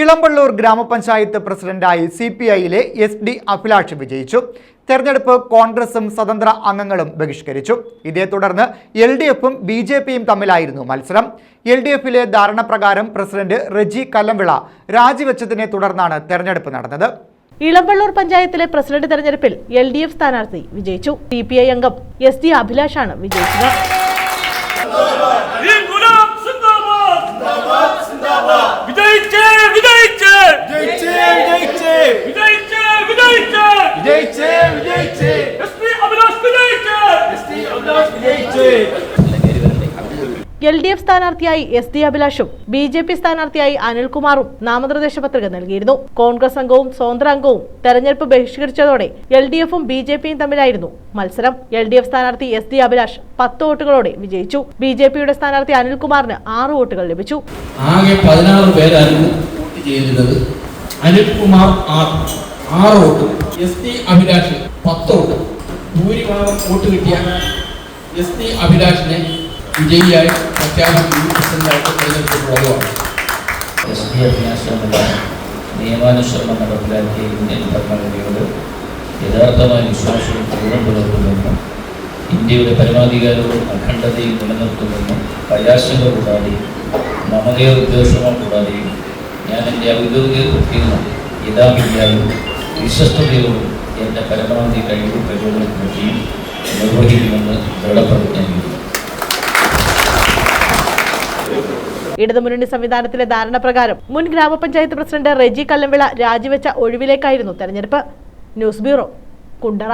ഇളമ്പള്ളൂർ ഗ്രാമപഞ്ചായത്ത് പ്രസിഡന്റായി C P ഐയിലെ എസ് ഡി അഭിലാഷ് വിജയിച്ചു. തെരഞ്ഞെടുപ്പ് കോൺഗ്രസും സ്വതന്ത്ര അംഗങ്ങളും ബഹിഷ്കരിച്ചു. ഇതേ തുടർന്ന് എൽ ഡി എഫും ബി ജെ പിയും തമ്മിലായിരുന്നു മത്സരം. എൽ ഡി എഫിലെ ധാരണപ്രകാരം പ്രസിഡന്റ് റെജി കല്ലംവിള രാജിവെച്ചതിനെ തുടർന്നാണ് തെരഞ്ഞെടുപ്പ് നടന്നത്. ഇളമ്പള്ളൂർ പഞ്ചായത്തിലെ പ്രസിഡന്റ് തെരഞ്ഞെടുപ്പിൽ എൽ ഡി എഫ് സ്ഥാനാർത്ഥി വിജയിച്ചു. സി പി ഐ അംഗം എസ് ഡി അഭിലാഷാണ് വിജയിച്ചത്. എൽ ഡി എഫ് സ്ഥാനാർത്ഥിയായി എസ് ഡി അഭിലാഷും ബി ജെ പി സ്ഥാനാർത്ഥിയായി അനിൽകുമാറും നാമനിർദ്ദേശ പത്രിക നൽകിയിരുന്നു. കോൺഗ്രസ് അംഗവും സ്വതന്ത്ര അംഗവും തെരഞ്ഞെടുപ്പ് ബഹിഷ്കരിച്ചതോടെ എൽ ഡി എഫും ബി ജെ പിയും തമ്മിലായിരുന്നു മത്സരം. എൽ ഡി എഫ് സ്ഥാനാർത്ഥി എസ് ഡി അഭിലാഷ് പത്ത് വോട്ടുകളോടെ വിജയിച്ചു. ബി ജെ പിയുടെ സ്ഥാനാർത്ഥി അനിൽകുമാറിന് ആറ് വോട്ടുകൾ ലഭിച്ചു. ആകെ പതിനാറ് പേരായിരുന്നു വോട്ട് അനിൽകുമാർ അഭിലാഷ് ഭൂരിഭാഗം വോട്ട് എസ് ടി അഭിലാഷിനെ വിജയിയായി പ്രഖ്യാപിക്കുകയും പ്രസിഡന്റായിട്ട് തിരഞ്ഞെടുക്കപ്പെടുകയാണ് എസ് ഡി അഭ്യാസമെന്ന നിയമാനുസരണം നടപ്പിലാക്കിയ ഇന്ത്യൻ ഭരണഘടനയോട് യഥാർത്ഥമായ വിശ്വാസവും പൂർണം പുലർത്തുമെന്നും ഇന്ത്യയുടെ പരമാധികാരവും അഖണ്ഡതയും നിലനിർത്തുമെന്നും പ്രയാസങ്ങൾ കൂടാതെ മമതയോ ഉദ്ദേശമോ കൂടാതെയും ഞാൻ എന്റെ ഔദ്യോഗിക കൃത്യങ്ങൾ യഥാവിദ്യായും വിശ്വസ്തയോടും എന്റെ പരമാവധി കഴിവ് പറ്റിയും നിർവഹിക്കുമെന്ന് ദൃഢപ്രതിജ്ഞ ഇടതുമുന്നണി സംവിധാനത്തിലെ ധാരണപ്രകാരം മുൻ ഗ്രാമപഞ്ചായത്ത് പ്രസിഡന്റ് റെജി കല്ലംവിള രാജിവെച്ച ഒഴിവിലേക്കായിരുന്നു തെരഞ്ഞെടുപ്പ്. News bureau Kundara.